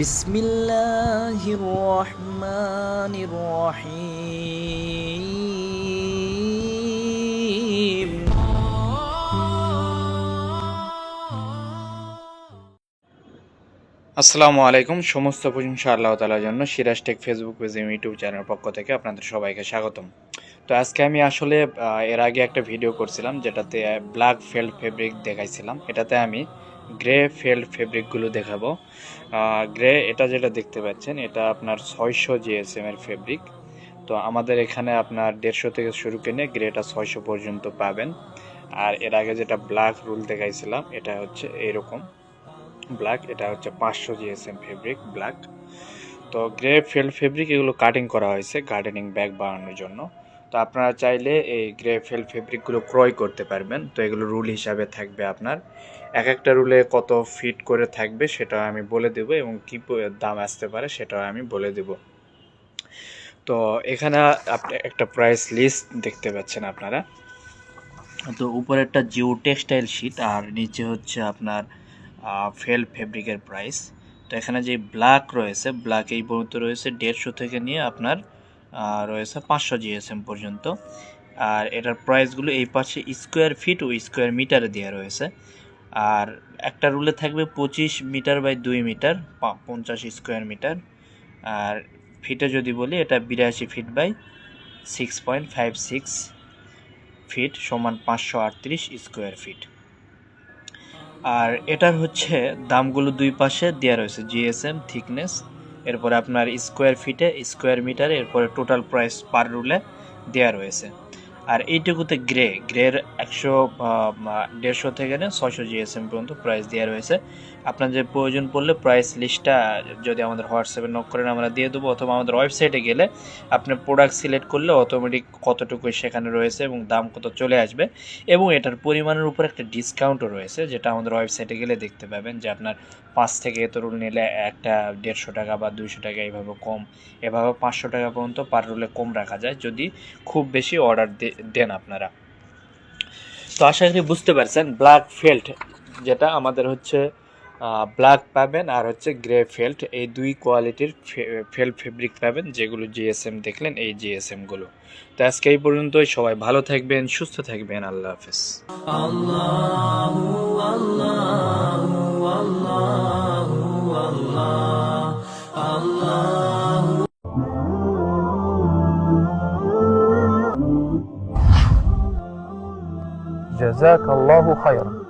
بسم الله الرحمن الرحيم আসসালামু আলাইকুম সমস্ত প্রশংসা আল্লাহ তালার জন্য সিরাজ টেক ফেসবুক পেজ এবং ইউটিউব চ্যানেলের পক্ষ থেকে আপনাদের সবাইকে স্বাগতম তো আজকে আমি আসলে আহ, এর আগে একটা ভিডিও করছিলাম যেটাতে ব্ল্যাক ফেল্ড ফেব্রিক দেখাইছিলাম এটাতে আমি গ্রে ফেল্ড ফেব্রিকগুলো দেখাবো। গ্রে এটা যেটা দেখতে পাচ্ছেন, এটা আপনার ছয়শো জিএসএম এর ফেব্রিক। তো আমাদের এখানে আপনার দেড়শো থেকে শুরু করে গ্রেটা ছয়শো পর্যন্ত পাবেন। আর এর আগে যেটা ব্ল্যাক রুল দেখাইছিলাম, এটা হচ্ছে এরকম। ব্ল্যাক, এটা হচ্ছে পাঁচশো জিএসএম ফেব্রিক, ব্ল্যাক। তো গ্রে ফেল্ড ফেব্রিক এগুলো কাটিং করা হয়েছে গার্ডেনিং ব্যাগ বানানোর জন্য। তো আপনারা চাইলে এই গ্রে ফেল্ড ফেব্রিকগুলো ক্রয় করতে পারবেন। তো এগুলো রুল হিসাবে থাকবে আপনার। এক একটা রুলে কত ফিট করে থাকবে সেটা আমি বলে দেব এবং কী দাম আসতে পারে সেটাও আমি বলে দেব। তো এখানে আপনি একটা প্রাইস লিস্ট দেখতে পাচ্ছেন আপনারা। তো উপরেরটা জিও টেক্সটাইল শিট আর নিচে হচ্ছে আপনার ফেল ফেব্রিকের প্রাইস তো এখানে যে ব্ল্যাক রয়েছে ব্ল্যাক এই পর্যন্ত রয়েছে, দেড়শো থেকে নিয়ে আপনার রয়েছে পাঁচশো জিএসএম পর্যন্ত। আর এটার প্রাইসগুলো এই পাশে স্কোয়ার ফিট ও স্কোয়ার মিটারে দেওয়া রয়েছে। আর একটা রুলে থাকবে পঁচিশ মিটার বাই দুই মিটার পঞ্চাশ স্কোয়ার মিটার। আর ফিটে যদি বলি, এটা বিরাশি feet by six point five six feet সমান পাঁচশো আটত্রিশ স্কোয়ার ফিট। আর এটার হচ্ছে দামগুলো দুই পাশে দেওয়া রয়েছে, জিএসএম, থিকনেস। এরপরে আপনার স্কোয়ার ফিটে স্কোয়ার মিটার এরপরে টোটাল প্রাইস পার রুলে দেওয়া রয়েছে। আর এইটুকুতে গ্রে, গ্রের একশো দেড়শো থেকে নিয়ে ছয়শো জিএসএম পর্যন্ত প্রাইস দেওয়া রয়েছে। আপনার যে প্রয়োজন পড়লে প্রাইস লিস্টটা যদি আমাদের হোয়াটসঅ্যাপে নক করেন, আমরা দিয়ে দেবো। অথবা আমাদের ওয়েবসাইটে গেলে আপনি প্রোডাক্ট সিলেক্ট করলে অটোমেটিক কতটুকু সেখানে রয়েছে এবং দাম কত চলে আসবে। এবং এটার পরিমাণের উপর একটা ডিসকাউন্টও রয়েছে, যেটা আমাদের ওয়েবসাইটে গেলে দেখতে পাবেন যে আপনার পাঁচ থেকে এত রুল নিলে একটা দেড়শো টাকা বা দুইশো টাকা এইভাবে কম, এভাবে পাঁচশো টাকা পর্যন্ত পার রুলে কম রাখা যায়। যদি খুব বেশি অর্ডার দেন আপনারা। তো আশা করি বুঝতে পারছেন ব্ল্যাক ফেল্ট যেটা আমাদের হচ্ছে ব্ল্যাক পাবেন আর হচ্ছে গ্রে ফেল্ট এই দুই কোয়ালিটির ফেল্ট ফেব্রিক পাবেন, যেগুলো জিএসএম দেখলেন, এই জিএসএমগুলো তো আজকে এই পর্যন্তই, সবাই ভালো থাকবেন, সুস্থ থাকবেন, আল্লাহ হাফেজ। আল্লাহ আল্লাহ আল্লাহ cezakallahu hayran.